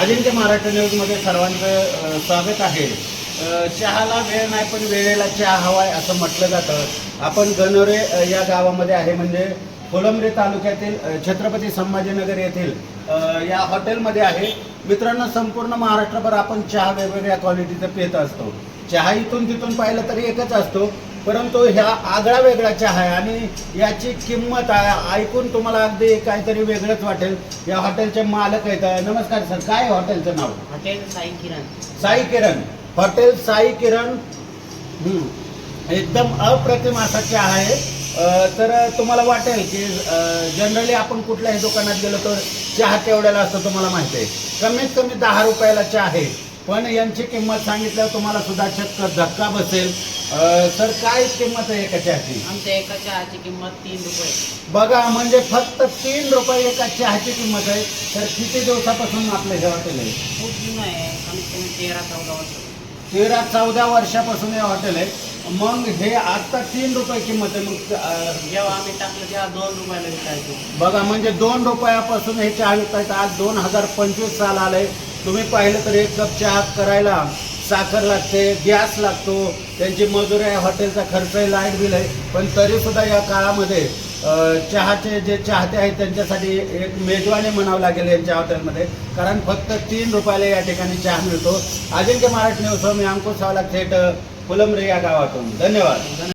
अजिंक्य महाराष्ट्र न्यूजमध्ये सर्वांचं स्वागत आहे. चहाला वेळ नाही पण वेळेला चहा हवा आहे असं म्हटलं जातं. आपण गणोरे या गावामध्ये आहे म्हणजे कोलंबरे तालुक्यातील छत्रपती संभाजीनगर येथील या हॉटेलमध्ये आहे. मित्रांनो संपूर्ण महाराष्ट्रभर आपण चहा वेगवेगळ्या क्वालिटीचं पित असतो. चहा इथून तिथून पाहिलं तरी एकच असतो. परंतु ह्या आगळा वेगळा चहा आहे आणि याची किंमत आहे ऐकून तुम्हाला अगदी काहीतरी वेगळंच वाटेल. या हॉटेलचे मालक आहेत. नमस्कार सर काय हॉटेलचं नाव? हॉटेल साई किरण. साई किरण. हॉटेल साई किरण. हम्म. एकदम अप्रतिम असा चहा आहे. तर तुम्हाला वाटेल की जनरली आपण कुठल्याही दुकानात गेलो तर चहा केवढ्याला असतो तुम्हाला माहिती आहे. कमीत कमी दहा रुपयाला चहा आहे. पण यांची किंमत सांगितल्यावर तुम्हाला सुद्धा चक्क धक्का बसेल. तर काय किंमत आहे एका चहाची आमच्या एका चहाची किंमत तीन रुपये. बघा म्हणजे फक्त तीन रुपये एका चहाची किंमत आहे. तर किती दिवसापासून आपलं हे हॉटेल आहे खूप जुनं आहे. कमीत कमी तेरा चौदा वर्ष. तेरा चौदा वर्षापासून हे हॉटेल आहे. मग हे आता तीन रुपये किंमत आहे. मग अं, जेव्हा आम्ही टाकलं तेव्हा दोन रुपयाला विकायचो. बघा म्हणजे दोन रुपयापासून हे चहा विकतायत आज दोन हजार पंचवीस साल आलंय. तुम्ही पाहिलं तर एक कप चहा करायला साखर लागते गॅस लागतो त्यांची मजुरी आहे हॉटेलचा खर्च आहे लाइट बिल आहे. पण तरीसुद्धा या काळामध्ये चहाचे जे चाहते आहेत त्यांच्यासाठी एक मेजवानी म्हणावं लागेल यांच्या हॉटेलमध्ये. कारण फक्त तीन रुपयाला या ठिकाणी चहा मिळतो. अजिंक्य महाराष्ट्र न्यूज मी अंकुश सावला थेट फुलंब्री या गावातून. धन्यवाद.